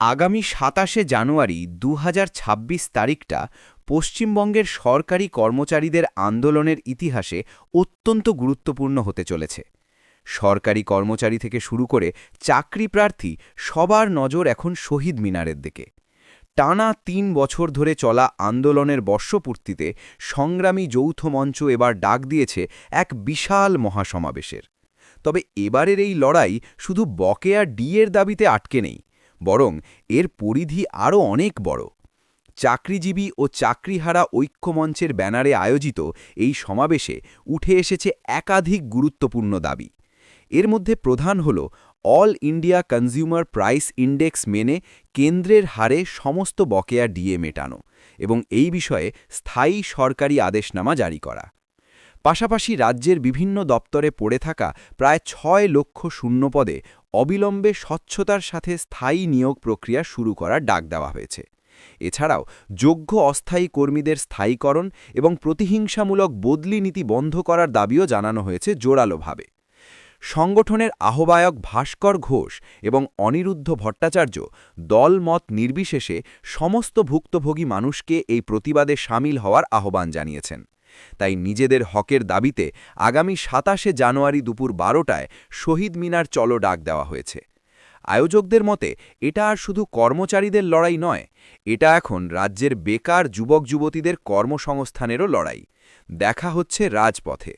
আগামী সাতাশে জানুয়ারি দু হাজার ছাব্বিশ তারিখটা পশ্চিমবঙ্গের সরকারি কর্মচারীদের আন্দোলনের ইতিহাসে অত্যন্ত গুরুত্বপূর্ণ হতে চলেছে। সরকারি কর্মচারী থেকে শুরু করে চাকরি প্রার্থী সবার নজর এখন শহীদ মিনারের দিকে। টানা তিন বছর ধরে চলা আন্দোলনের বর্ষপূর্তিতে সংগ্রামী যৌথ মঞ্চ এবার ডাক দিয়েছে এক বিশাল মহাসমাবেশের। তবে এবারের এই লড়াই শুধু বকেয়া ডিএর দাবিতে আটকে নেই বরং এর পরিধি আরও অনেক বড়। চাকরিজীবী ও চাকরিহারা ঐক্যমঞ্চের ব্যানারে আয়োজিত এই সমাবেশে উঠে এসেছে একাধিক গুরুত্বপূর্ণ দাবি। এর মধ্যে প্রধান হল, all India consumer price index মেনে কেন্দ্রের হারে সমস্ত বকেয়া ডিএ মেটানো এবং এই বিষয়ে স্থায়ী সরকারি আদেশনামা জারি করা। পাশাপাশি রাজ্যের বিভিন্ন দপ্তরে পড়ে থাকা প্রায় ছয় লক্ষ শূন্যপদে অবিলম্বে স্বচ্ছতার সাথে স্থায়ী নিয়োগ প্রক্রিয়া শুরু করার ডাক দেওয়া হয়েছে। এছাড়াও, যোগ্য অস্থায়ী কর্মীদের স্থায়ীকরণ এবং প্রতিহিংসামূলক বদলি নীতি বন্ধ করার দাবিও জানানো হয়েছে জোরালোভাবে। সংগঠনের আহ্বায়ক ভাস্কর ঘোষ এবং অনিরুদ্ধ ভট্টাচার্য দলমত নির্বিশেষে সমস্ত ভুক্তভোগী মানুষকে এই প্রতিবাদে সামিল হওয়ার আহ্বান জানিয়েছেন। তাই নিজেদের হকের দাবিতে আগামী সাতাশে জানুয়ারি দুপুর বারোটায় শহীদ মিনার চলো ডাক দেওয়া হয়েছে। আয়োজকদের মতে, এটা আর শুধু কর্মচারীদের লড়াই নয়, এটা এখন রাজ্যের বেকার যুবক যুবতীদের কর্মসংস্থানেরও লড়াই। দেখা হচ্ছে রাজপথে।